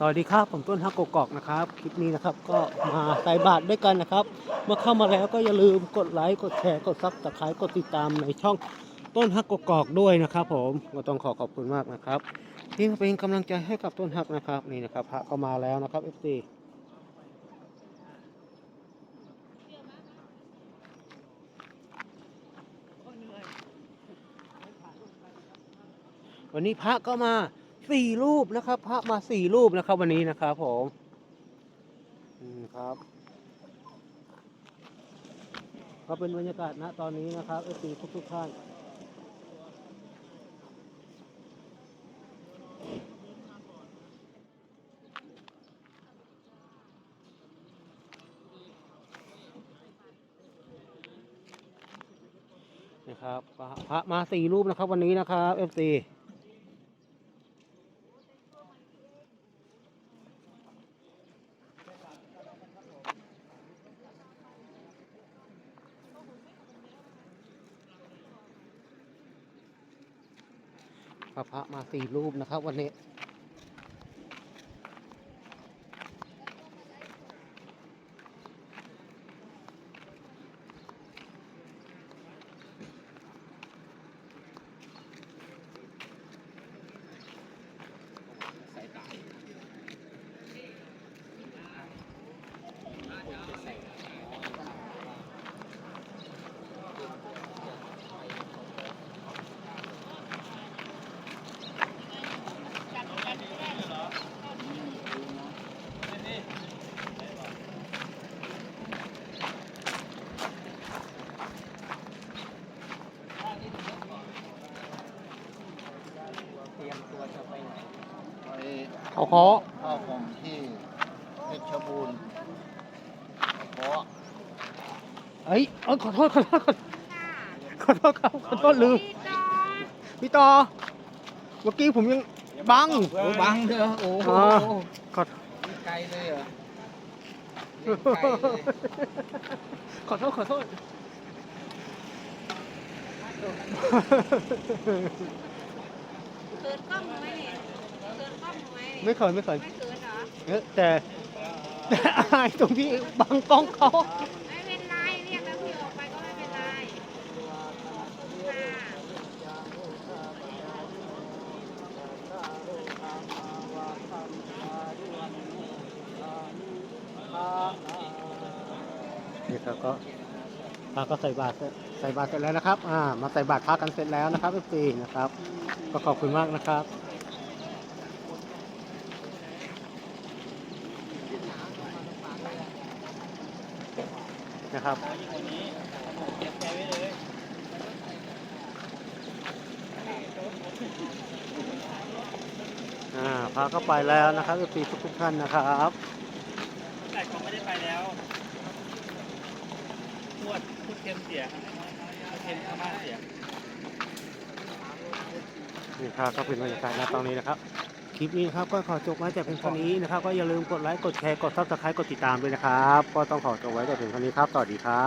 สวัสดีครับผมต้นฮักกกอกนะครับคลิปนี้นะครับก็มาใส่บาตรด้วยกันนะครับ เมื่อเข้ามาแล้วก็อย่าลืมกดไลค์กดแชร์กดซับสไครต์กดติดตามในช่องต้นฮักกกอกด้วยนะครับ ผมก็ต้องขอขอบคุณมากนะครับที่เป็นกำลังใจให้กับต้นฮักนะครับนี่นะครับพระก็มาแล้วนะครับ FC วันนี้พระก็มา สี่รูปนะครับ พระมาสี่รูปนะครับ วันนี้นะครับผมอืมครับ ก็เป็นบรรยากาศณตอนนี้นะครับเอฟซีทุกทุกๆท่านนะครับพระพระมาสี่รูปนะครับวันนี้นะครับเอฟซี พระพระมาสี่รูปนะครับ วันนี้ เตรียมตัวจะไปไหน ไป เขาขอเข้าผมที่เพชรบูรณ์เพราะเอ้ยเอ้ยขอโทษขอโทษขอโทษครับขอโทษลืมพี่ต่อเมื่อกี้ผมยังบัง โอ้บังเถอะโอ้โหอ่า ขอไกลเลยเหรอขอโทษขอโทษเขินกล้องไหมเนี่ยเขินกล้อง ไหมไม่เขินไม่เขินไม่เขินเหรอ เอ๊ะแต่แต่อายตรงที่บังกล้องเขาไม่เป็นไรเรียกแล้วพี่ออกไปก็ไม่เป็นไรค่ะนี่ครับก็พระก็ใส่บาตรเสร็จใส่บาตรเสร็จแล้วนะครับ อ่า มาใส่บาตรพระกันเสร็จแล้วนะครับเอฟซีนะครับ ก็ขอบคุณมากนะครับ นะครับอ่าพาเข้าไปแล้วนะครับเอฟซีทุกๆท่านนะครับแต่คงไม่ได้ไปแล้วพูดพูดเค็มเสียเค็มข้าวมาเสียนี่ครับก็เป็นบรรยากาศณตอนนี้นะครับ คลิปนี้นะครับก็ขอจบไว้แต่เพียงเท่านี้นะครับ ก็อย่าลืมกดไลค์ กดแชร์ กดซับสไครต์กดติดตามด้วยนะครับ ก็ต้องขอจบไว้แต่เพียงเท่านี้ครับ สวัสดีครับ